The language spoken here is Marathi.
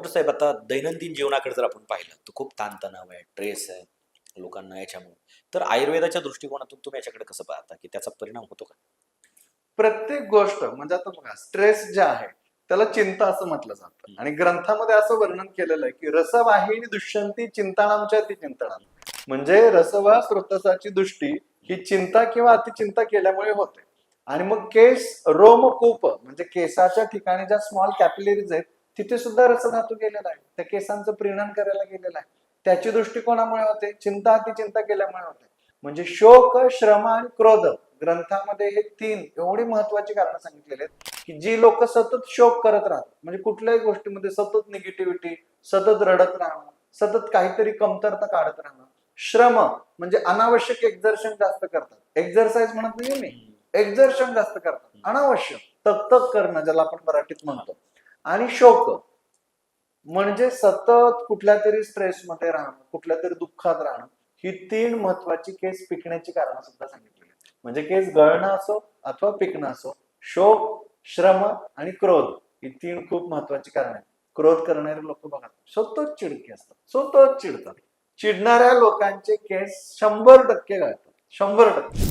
डॉक्टर साहेब आता दैनंदिन जीवनाकडे जर आपण पाहिलं तर खूप ताणतणाव आहे ट्रेस आहे लोकांना याच्यामुळे. तर आयुर्वेदाच्या दृष्टिकोनातून तुम्ही याच्याकडे कसं पाहता की त्याचा परिणाम होतो का? प्रत्येक गोष्ट म्हणजे आता बघा स्ट्रेस जे आहे त्याला चिंता असं म्हटलं जातं. आणि ग्रंथामध्ये असं वर्णन केलेलं आहे की रसवाहिनी दुष्यंती चिंतानामच्या ती चिंतनाम म्हणजे रसवा स्रोतसाची दृष्टी ही चिंता किंवा अतिचिंता केल्यामुळे होते. आणि मग केस रोमकूप म्हणजे केसाच्या ठिकाणी ज्या स्मॉल कॅपिलरीज आहेत तिथे सुद्धा रसधातू गेलेला आहे. त्या केसांचं प्रीणन करायला गेलेलं आहे. त्याची दृष्टिकोनामुळे होते चिंता अतिचिंता केल्यामुळे होते. म्हणजे शोक श्रम आणि क्रोध ग्रंथामध्ये हे तीन एवढी महत्वाची कारण सांगितलेली आहेत की जी लोक सतत शोक करत राहतात. म्हणजे कुठल्याही गोष्टीमध्ये सतत निगेटिव्हिटी सतत रडत राहणं सतत काहीतरी कमतरता काढत राहणं श्रम म्हणजे अनावश्यक एक्झर्शन जास्त करतात. एक्झरसाइज म्हणत नाही मी. एक्झर्शन जास्त करतात. अनावश्यक. तक करणं ज्याला आपण मराठीत म्हणतो. आणि शोक. म्हणजे सतत कुठल्या तरी स्ट्रेसमध्ये राहणं कुठल्या तरी दुःखात राहणं ही तीन महत्वाची केस पिकण्याची कारण सुद्धा सांगितलेली म्हणजे केस गळणं असो अथवा पिकणं असो शोक श्रम आणि क्रोध ही तीन खूप महत्वाची कारण आहेत. क्रोध करणारे लोक बघा स्वतःच चिडके असतात स्वतःच चिडतात. चिडणाऱ्या लोकांचे केस शंभर टक्के गळतात शंभर टक्के.